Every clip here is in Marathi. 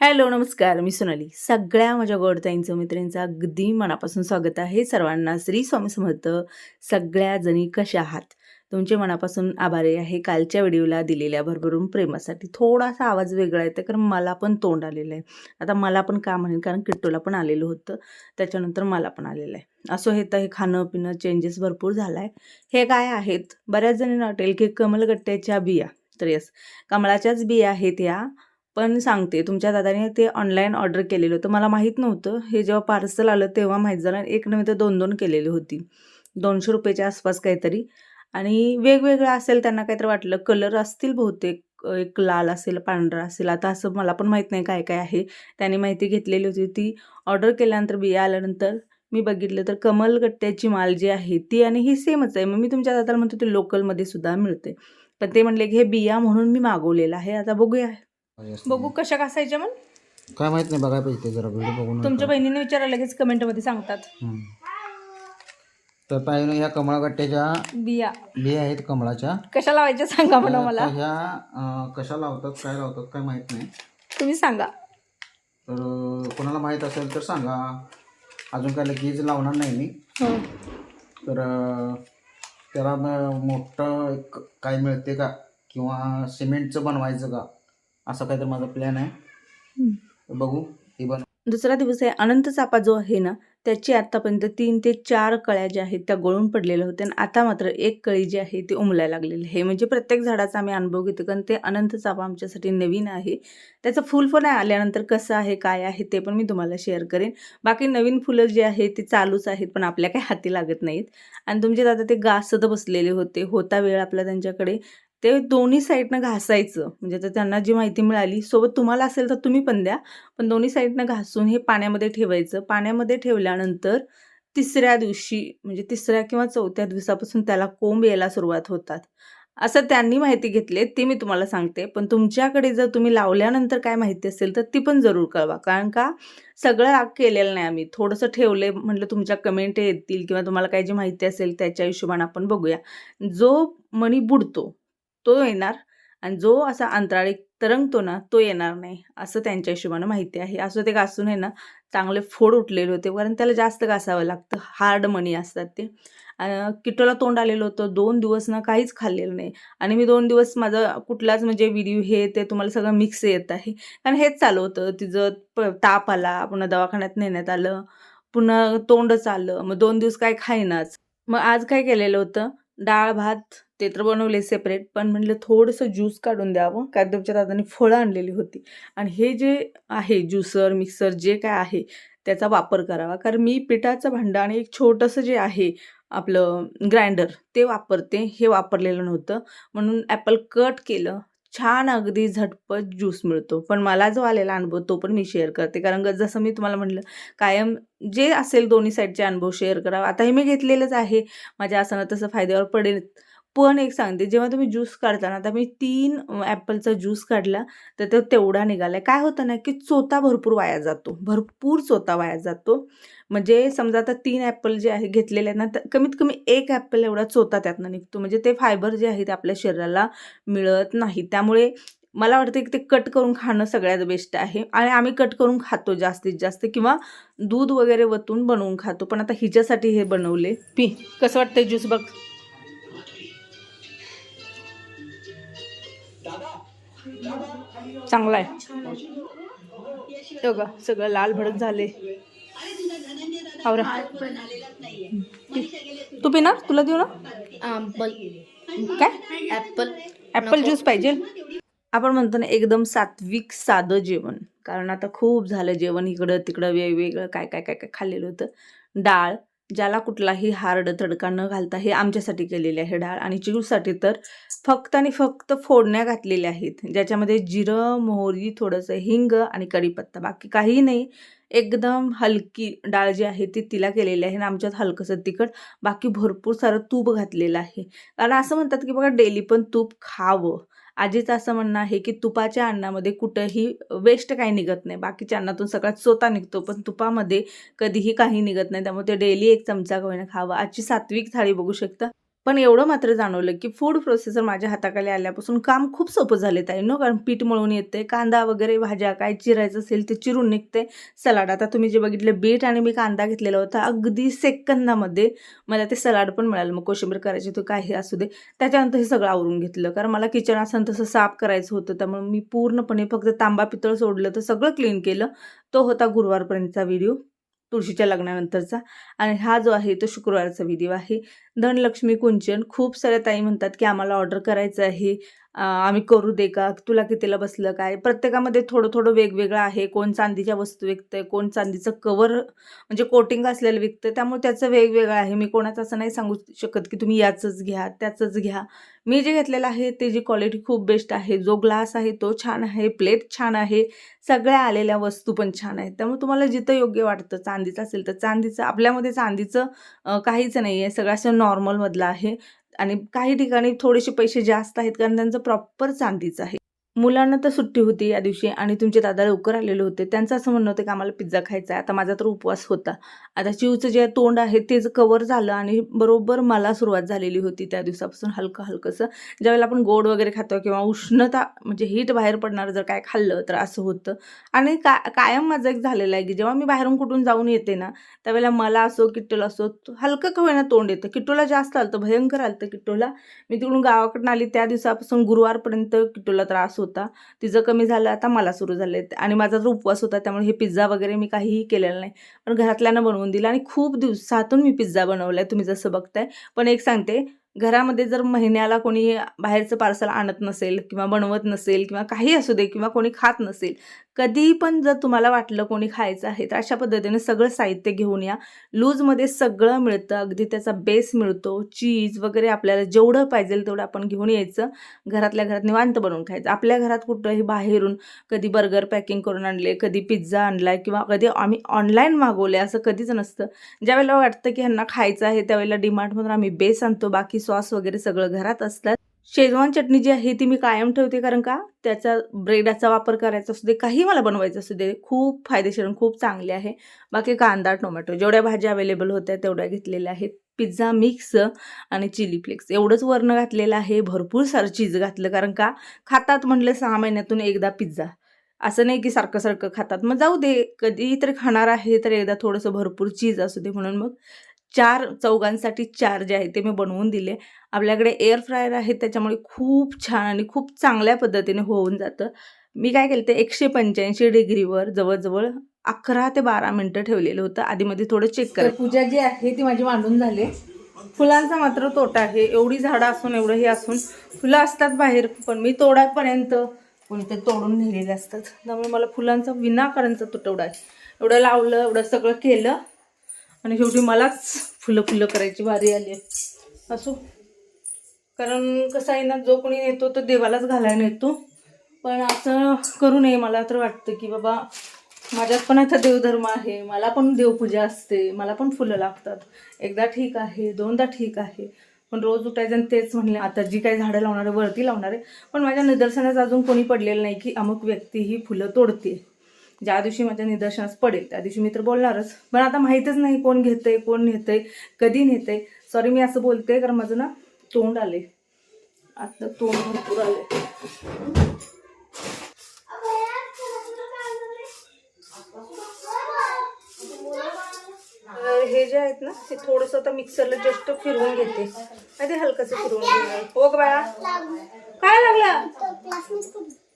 हॅलो नमस्कार. मी सोनाली. सगळ्या माझ्या गोडताईंचं मित्रांचं अगदी मनापासून स्वागत आहे. सर्वांना श्री स्वामी समर्थ. सगळ्या जणी कशा आहात? तुमचे मनापासून आभारी आहे. कालच्या व्हिडिओला दिलेल्या भरभरून प्रेमासाठी थोडासा आवाज वेगळा येतो कारण मला पण तोंड आलेलं आहे. आता मला पण का आहे कारण किट्टूला पण आलेलं होतं. त्याच्यानंतर मला पण आलेलं आहे. असं हे तर हे खाणं पिणं चेंजेस भरपूर झाला आहे हे काय आहेत? बऱ्याच जणींना वाटेल की कमलगट्ट्याच्या बिया. तर यस कमळाच्याच बिया आहेत या. पण सांगते तुमच्या दादाने ते ऑनलाईन ऑर्डर केलेलं होतं. मला माहीत नव्हतं. हे जेव्हा पार्सल आलं तेव्हा माहीत झालं. आणि एक नव्हे तर दोन दोन केलेली होती. दोनशे रुपयाच्या आसपास काहीतरी. आणि वेगवेगळं असेल त्यांना काहीतरी वाटलं. कलर असतील बहुतेक. एक लाल असेल पांढरा असेल. आता असं मला पण माहीत नाही काय काय आहे. त्याने माहिती घेतलेली होती. ती ऑर्डर केल्यानंतर बिया आल्यानंतर मी बघितलं तर कमलगट्ट्याची माल जी आहे ती आणि ही सेमच आहे. मग मी तुमच्या दादाला म्हणतो ते लोकलमध्ये सुद्धा मिळते. पण ते म्हणले की हे बिया म्हणून मी मागवलेलं आहे. आता बघूया. बघू कशा कासायच्या मग. काय माहीत नाही बघायला पाहिजे ते जरा व्हिडिओ बघून तुमच्या बहिणीने विचारा लगेच कमेंटमध्ये सांगतात. हम्म. तर पाहिजे ह्या कमळगट्ट्याच्या बिया. बिया आहेत कमळाच्या. कशा लावायच्या सांगा म्हणा मला. तर ह्या अं, कशा लावतात काय लावतात काय माहीत नाही. तुम्ही सांगा. तर अं, कोणाला माहीत असेल तर सांगा. अजून काय लगेच लावणार नाही मी. हो. तर अं, त्याला म- मोठं एक काय मिळते का? किंवा सिमेंटचं बनवायचं का? असा काहीतरी माझा प्लॅन आहे. तर बघू हे बन दुसरा दिवस आहे अनंत चापा जो आहे ना त्याची आतापर्यंत तीन ते चार कळ्या ज्या आहेत त्या गळून पडलेल्या होत्या आणि आता मात्र एक कळी जी आहे ती उमलायला लागलेली आहे. म्हणजे प्रत्येक झाडाचा आम्ही अनुभव घेतो कारण ते अनंत चापा आमच्यासाठी नवीन आहे. त्याचं फुल पण आल्यानंतर कसं आहे काय आहे ते पण मी तुम्हाला शेअर करेन. बाकी नवीन फुलं जी आहेत ती चालूच आहेत पण आपल्या काही हाती लागत नाहीत. आणि तुमचे दादा ते गासत बसलेले होते होता वेळ आपला त्यांच्याकडे. ते दोन्ही साईडनं घासायचं. म्हणजे तर त्यांना जी माहिती मिळाली सोबत तुम्हाला असेल तर तुम्ही पण द्या. पण दोन्ही साईडनं घासून हे पाण्यामध्ये ठेवायचं. पाण्यामध्ये ठेवल्यानंतर तिसऱ्या दिवशी म्हणजे तिसऱ्या किंवा चौथ्या दिवसापासून त्याला कोंब यायला सुरुवात होतात. असं त्यांनी माहिती घेतली ती मी तुम्हाला सांगते. पण तुमच्याकडे जर तुम्ही लावल्यानंतर काय माहिती असेल तर ती पण जरूर कळवा. कारण का? सगळं राग केलेलं नाही आम्ही. थोडंसं ठेवले म्हटलं तुमच्या कमेंट येतील किंवा तुम्हाला काय जी माहिती असेल त्याच्या हिशोबाने आपण बघूया. जो मणी बुडतो तो येणार आणि जो असा अंतराळी तरंगतो ना तो येणार नाही असं त्यांच्या हिशोबानं माहिती आहे. असं ते घासून आहे ना चांगले फोड उठलेले होते. कारण त्याला जास्त घासावं लागतं. हार्ड मणी असतात ते. किटोला तोंड आलेलं होतं. दोन दिवस ना काहीच खाल्लेलं नाही. आणि मी दोन दिवस माझा कुठलाच म्हणजे व्हिडिओ हे ते तुम्हाला सगळं मिक्स येत आहे. कारण हेच चालू होतं. तिचं प ताप आला पुन्हा दवाखान्यात नेण्यात आलं. पुन्हा तोंडच आलं. मग दोन दिवस काय खाईनाच. मग आज काय केलेलं होतं? डाळ भात ते तर बनवले सेपरेट पण म्हटलं थोडंसं ज्यूस काढून द्यावं. कारण तुमच्या दादाने फळं आणलेली होती. आणि हे जे आहे ज्युसर मिक्सर जे काय आहे त्याचा वापर करावा. कारण मी पिठाचं भांडं आणि एक छोटंसं जे आहे आपलं ग्राइंडर ते वापरते. हे वापरलेलं नव्हतं. म्हणून ॲपल कट केलं. छान अगदी झटपट ज्यूस मिळतो. पण मला जो आलेला अनुभव तो पण मी शेअर करते. कारण ग- जसं मी तुम्हाला म्हटलं कायम जे असेल दोन्ही साईडचे अनुभव शेअर करावा आता हे मी घेतलेलंच आहे. माझ्या असं तसं फायद्यावर पडेल. पण एक सांगते जेव्हा तुम्ही ज्यूस काढता ना आता मी तीन ॲपलचा ज्यूस काढला तर तो तेवढा निघाला काय होतं ना की चोता भरपूर वाया जातो. भरपूर चोता वाया जातो. म्हणजे समजा आता तीन ॲपल जे आहे घेतलेले आहेत ना तर कमीत कमी एक ॲपल एवढा चोता त्यातनं निघतो. म्हणजे ते फायबर जे आहे ते आपल्या शरीराला मिळत नाही. त्यामुळे मला वाटतं की ते कट करून खाणं सगळ्यात बेस्ट आहे. आणि आम्ही कट करून खातो जास्तीत जास्त किंवा दूध वगैरे वतून बनवून खातो. पण आता हिच्यासाठी हे बनवले. पी कसं वाटतंय ज्यूस बघ? चांगला आहे. हो का सगळं लाल भडक झाले. आवरा. तू पिणार? तुला देऊ ना? काय? ॲपल ॲपल ज्यूस पाहिजे. आपण म्हणतो ना एकदम सात्विक साधं जेवण. कारण आता खूप झालं जेवण इकडं तिकडं वेगवेगळं काय काय काय काय खाल्लेलं होतं. डाळ ज्याला कुठलाही हार्ड तडका न घालता हे आमच्यासाठी केलेले आहे डाळ. आणि चिरूसाठी तर फक्त आणि फक्त फोडण्या घातलेल्या आहेत. ज्याच्यामध्ये जिरं मोहरी थोडंसं हिंग आणि कढीपत्ता. बाकी काही नाही. एकदम हलकी डाळ जी आहे ती तिला केलेली आहे आणि आमच्यात हलकंसं तिखट. बाकी भरपूर सारं तूप घातलेलं आहे. कारण असं म्हणतात की बघा डेली पण तूप खावं. आजीचं असं म्हणणं आहे की तुपाच्या अन्नामध्ये कुठंही वेस्ट काही निघत नाही. बाकीच्या अन्नातून सगळ्यात सोता निघतो पण तुपामध्ये कधीही काही निघत नाही. त्यामुळे ते डेली एक चमचा का होईना खावं. आजची सात्विक थाळी बघू शकता. पण एवढं मात्र जाणवलं की फूड प्रोसेसर माझ्या हाताखाली आल्यापासून काम खूप सोपं झाले आहे नो? कारण पीठ मळून येते कांदा वगैरे भाज्या काय चिरायचं असेल ते चिरून निघते सलाड आता तुम्ही जे बघितलं बीट आणि मी कांदा घेतलेला होता अगदी सेकंदामध्ये मला ते सलाड पण मिळालं. मग कोशिंबीर करायची तो काही असू दे. त्याच्यानंतर हे सगळं आवरून घेतलं. कारण मला किचन असं तसं साफ करायचं होतं. त्यामुळे मी पूर्णपणे फक्त तांबा पितळ सोडलं तर सगळं क्लीन केलं. तो होता गुरुवारपर्यंतचा व्हिडिओ तुळशीच्या लग्नानंतरचा. आणि हा जो आहे तो शुक्रवारचा व्हिडिओ आहे. धनलक्ष्मी कुंचन खूप साऱ्या ताई म्हणतात की आम्हाला ऑर्डर करायचं आहे. आम्ही करू दे का? तुला कितीला बसलं काय? प्रत्येकामध्ये थोडं थोडं वेगवेगळं आहे. कोण चांदीच्या वस्तू विकतंय कोण चांदीचं कवर म्हणजे कोटिंग असलेलं विकतं त्यामुळे त्याचं वेगवेगळं आहे. मी कोणाचं असं नाही सांगू शकत की तुम्ही याचंच घ्या त्याचंच घ्या. मी जे घेतलेलं आहे त्याची क्वालिटी खूप बेस्ट आहे. जो ग्लास आहे तो छान आहे. प्लेट छान आहे. सगळ्या आलेल्या वस्तू पण छान आहेत. त्यामुळे तुम्हाला जिथं योग्य वाटतं चांदीचं असेल तर चांदीचं आपल्यामध्ये चांदीचं काहीच नाही आहे सगळं असं नॉर्मलमधलं आहे. आणि काही ठिकाणी थोडेसे पैसे जास्त आहेत कारण त्यांचं प्रॉपर चांदीचं आहे. मुलांना तर सुट्टी होती या दिवशी आणि तुमचे दादा लवकर आलेले होते. त्यांचं असं म्हणणं होतं की आम्हाला पिझ्झा खायचा आहे. आता माझा तर उपवास होता. आता चिवचं जे तोंड आहे तेच कवर झालं आणि बरोबर मला सुरुवात झालेली होती त्या दिवसापासून हलकं हलकंसं. ज्यावेळेला आपण गोड वगैरे खातो किंवा उष्णता म्हणजे हीट बाहेर पडणार जर काय खाल्लं तर असं होतं. आणि का कायम माझं एक झालेलं आहे की जेव्हा मी बाहेरून कुठून जाऊन येते ना त्यावेळेला मला असो किट्टोला असो हलकं का होईना तोंड येतं. किट्टोला जास्त आलं भयंकर आलं किट्टोला. मी तिकडून गावाकडून आली त्या दिवसापासून गुरुवारपर्यंत किट्टोला त्रास होता. होता. तिचं कमी झालं आता मला सुरू झालं आणि माझा जर उपवास होता त्यामुळे हे पिझ्झा वगैरे मी काहीही केलेलं नाही. पण घरातल्यानं बनवून दिलं आणि खूप दिवसातून मी पिझ्झा बनवला आहे तुम्ही जसं बघताय. पण एक सांगते घरामध्ये जर महिन्याला कोणी बाहेरचं पार्सल आणत नसेल किंवा बनवत नसेल किंवा काही असू दे किंवा कोणी खात नसेल कधीही पण जर तुम्हाला वाटलं कोणी खायचं आहे तर अशा पद्धतीने सगळं साहित्य घेऊन या. लूजमध्ये सगळं मिळतं अगदी त्याचा बेस मिळतो. चीज वगैरे आपल्याला जेवढं पाहिजे तेवढं आपण घेऊन यायचं. घरातल्या घरात निवांत बनवून खायचं. आपल्या घरात कुठंही बाहेरून कधी बर्गर पॅकिंग करून आणले कधी पिझ्झा आणलाय किंवा कधी आम्ही ऑनलाईन मागवले असं कधीच नसतं. ज्यावेळेला वाटतं की ह्यांना खायचं आहे त्यावेळेला डिमार्टमधून आम्ही बेस आणतो. बाकी सॉस वगैरे सगळं घरात असतात. शेजवान चटणी जी आहे ती मी कायम ठेवते कारण का? त्याचा ब्रेडाचा वापर करायचा असू दे काही मला बनवायचं असू दे खूप फायदेशीर आणि खूप चांगले आहे. बाकी कांदा टोमॅटो जेवढ्या भाज्या अवेलेबल होत्या तेवढ्या घेतलेल्या आहेत. पिझ्झा मिक्स आणि चिली फ्लेक्स. एवढंच वर्ण घातलेलं आहे भरपूर सारं चीज घातलं कारण का? खातात म्हटलं सहा महिन्यातून एकदा पिझ्झा. असं नाही की सारखं सारखं खातात. मग जाऊ दे कधी तर खाणार आहे तर एकदा थोडंसं भरपूर चीज असू दे म्हणून मग चार चौघांसाठी चार जे आहे ते मी बनवून दिले. आपल्याकडे एअर फ्रायर आहे त्याच्यामुळे खूप छान आणि खूप चांगल्या पद्धतीने होऊन जातं. मी काय केलं ते एकशे पंच्याऐंशी डिग्रीवर जवळजवळ अकरा ते बारा मिनटं ठेवलेलं होतं. आधीमध्ये थोडं चेक करा पूजा जी आहे ती माझी मांडून झाली. फुलांचा मात्र तोटा आहे. एवढी झाडं असून एवढं हे असून फुलं असतात बाहेर पण मी तोडापर्यंत कोणीतरी तोडून नेलेले असतात. त्यामुळे मला फुलांचा विनाकारणचा तुटवडा आहे. एवढं लावलं एवढं सगळं केलं आणि शेवटी मलाच फुलं फुलं करायची वारी आली. आहे असो. कारण कसं आहे ना जो कोणी नेतो तो देवालाच घालायला नेतो. पण असं करू नये मला तर वाटतं की बाबा माझ्यात पण आता देवधर्म आहे. मला पण देवपूजा असते. मला पण फुलं लागतात. एकदा ठीक आहे दोनदा ठीक आहे. पण रोज उठायचं आणि तेच म्हणले आता जी काही झाडं लावणार आहे वरती लावणार आहे. पण माझ्या निदर्शनास अजून कोणी पडलेलं नाही की अमुक व्यक्ती ही फुलं तोडते. ज्या दिवशी माझ्या निदर्शनास पडेल त्या दिवशी मी तर बोलणारच. पण आता माहीतच नाही कोण घेतंय कोण नेतंय कधी नेतंय. सॉरी मी असं बोलते कारण माझं ना तोंड आले आता तोंड भरपूर आले हे जे आहेत ना ते थोडंसं आता मिक्सरला जस्ट फिरवून घेते. आणि ते हलकंसं फिरवून घेणार हो बाया बाळा. काय लागला?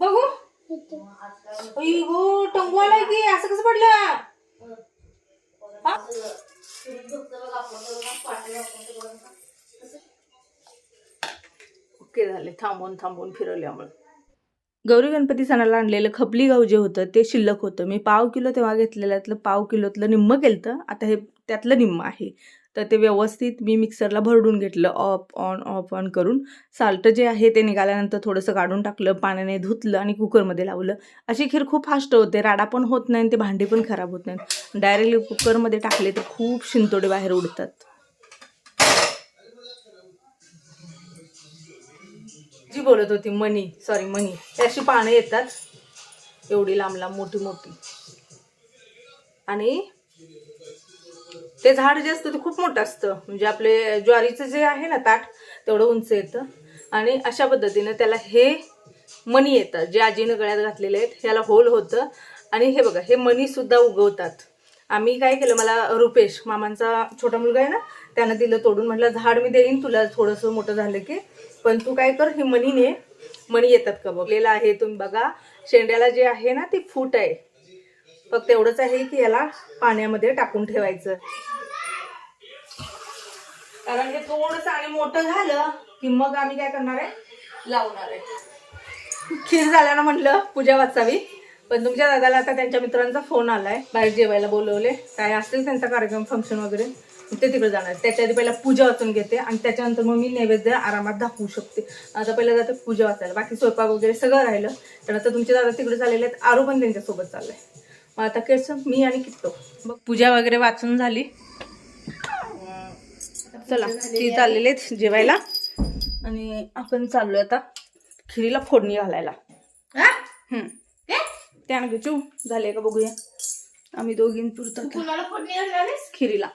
बघू. अई टंगवाला की? असं कसं पडलं? ओके झाले. थांबून थांबून फिरवल्यामुळे गौरी गणपती सणाला आणलेलं खपली गाव जे होतं ते शिल्लक होतं. मी पाव किलो तेव्हा घेतलेलं त्यातलं पाव किलोतलं निम्म केलं आता हे त्यातलं निम्म आहे. तर ते व्यवस्थित मी मिक्सरला भरडून घेतलं ऑफ ऑन ऑफ ऑन करून. साल्ट जे आहे ते निघाल्यानंतर थोडंसं काढून टाकलं पाण्याने धुतलं आणि कुकरमध्ये लावलं. अशी खीर खूप फास्ट होते राडा पण होत नाही आणि ते भांडे पण खराब होत नाहीत. डायरेक्टली कुकरमध्ये टाकले तर खूप शिंतोडे बाहेर उडतात. जी बोलत होती मनी सॉरी मनी. ते अशी पानं येतात एवढी लांब लांब मोठी मोठी. आणि ते झाड जे असतं ते खूप मोठं असतं. म्हणजे आपले ज्वारीचं जे आहे ना ताट तेवढं उंच येतं. आणि अशा पद्धतीनं त्याला हे मणी येतात जे आजीनं गळ्यात घातलेले आहेत ह्याला होल होतं. आणि हे बघा हे मणीसुद्धा उगवतात. आम्ही काय केलं मला रुपेश मामांचा छोटा मुलगा आहे ना त्यानं दिलं तोडून. म्हटलं झाड मी देईन तुला थोडंसं मोठं झालं की. पण तू काय कर हे मणीने मणी येतात का बघलेलं आहे तुम्ही बघा. शेंड्याला जे आहे ना ती फूट आहे. फक्त एवढंच आहे की याला पाण्यामध्ये टाकून ठेवायचं. कारण हे थोडस आणि मोठं झालं की मग आम्ही काय करणार आहे? लावणार आहे. खीर झाल्यानं म्हटलं पूजा वाचावी. पण तुमच्या दादाला आता त्यांच्या मित्रांचा फोन आलाय. बाहेर जेवायला बोलवले. काय असतील त्यांचा कार्यक्रम फंक्शन वगैरे? ते तिकडे जाणार त्याच्या आधी पहिला पूजा वाचून घेते आणि त्याच्यानंतर मग मी नैवेद्य आरामात दाखवू शकते. आता पहिलं जाते पूजा वाचायला. बाकी स्वयंपाक वगैरे सगळं राहिलं. तर आता तुमचे दादा तिकडे झालेले आहेत. आरू पण त्यांच्यासोबत चाललंय. मग आता कसं मी आणि किट्टो. मग पूजा वगैरे वाचून झाली. चला ती चाललेले आहेत जेवायला. आणि आपण चाललोय आता खिरीला फोडणी घालायला. हम्म. त्यानं घेचू झाले का बघूया. आम्ही दोघींपुरतं. खिरीला.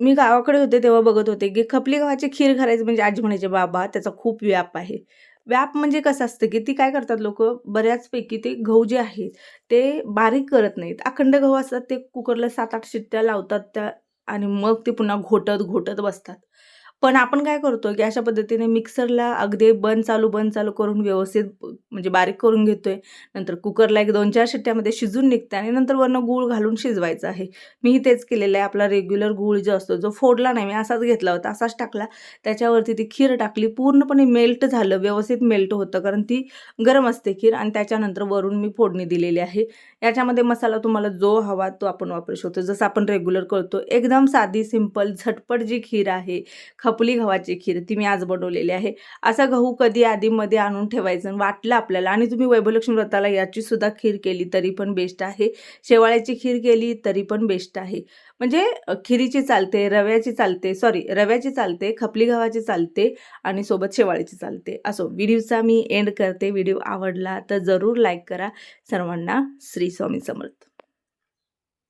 मी गावाकडे होते तेव्हा बघत होते की खपली गव्हाची खीर घालायची म्हणजे आजी म्हणायचे बाबा त्याचा खूप व्याप आहे. व्याप म्हणजे कसं असतं की ती काय करतात लोक? बऱ्याचपैकी ते गहू जे आहेत ते बारीक करत नाहीत. अखंड गहू असतात ते कुकरला सात आठ शिट्ट्या लावतात त्या आणि मग ते पुन्हा घोटत घोटत बसतात. पण आपण काय करतो की अशा पद्धतीने मिक्सरला अगदी बंद चालू बंद चालू करून व्यवस्थित म्हणजे बारीक करून घेतोय. नंतर कुकरला एक दोन चार शिट्ट्यामध्ये शिजून निघते आणि नंतर वरनं गूळ घालून शिजवायचं आहे. मीही तेच केलेलं आहे. आपला रेग्युलर गूळ जो असतो जो फोडला नाही मी असाच घेतला होता असाच टाकला. त्याच्यावरती ती खीर टाकली. पूर्णपणे मेल्ट झालं व्यवस्थित मेल्ट होतं कारण ती गरम असते खीर आणि त्याच्यानंतर वरून मी फोडणी दिलेली आहे. याच्यामध्ये मसाला तुम्हाला जो हवा तो आपण वापरू शकतो. जसं आपण रेग्युलर करतो एकदम साधी सिंपल झटपट जी खीर आहे खपली गव्हाची खीर ती मी आज बनवलेली आहे. असा गहू कधी आधीमध्ये आणून ठेवायचं आणि वाटलं आपल्याला आणि तुम्ही वैभवलक्ष्मी व्रताला याची सुद्धा खीर केली तरी पण बेस्ट आहे. शेवाळ्याची खीर केली तरी पण बेस्ट आहे. म्हणजे खिरीची चालते रव्याची चालते सॉरी रव्याची चालते खपली गव्हाची चालते आणि सोबत शेवाळीची चालते. असो व्हिडिओचा मी एंड करते. व्हिडिओ आवडला तर जरूर लाईक करा. सर्वांना श्री स्वामी समर्थ.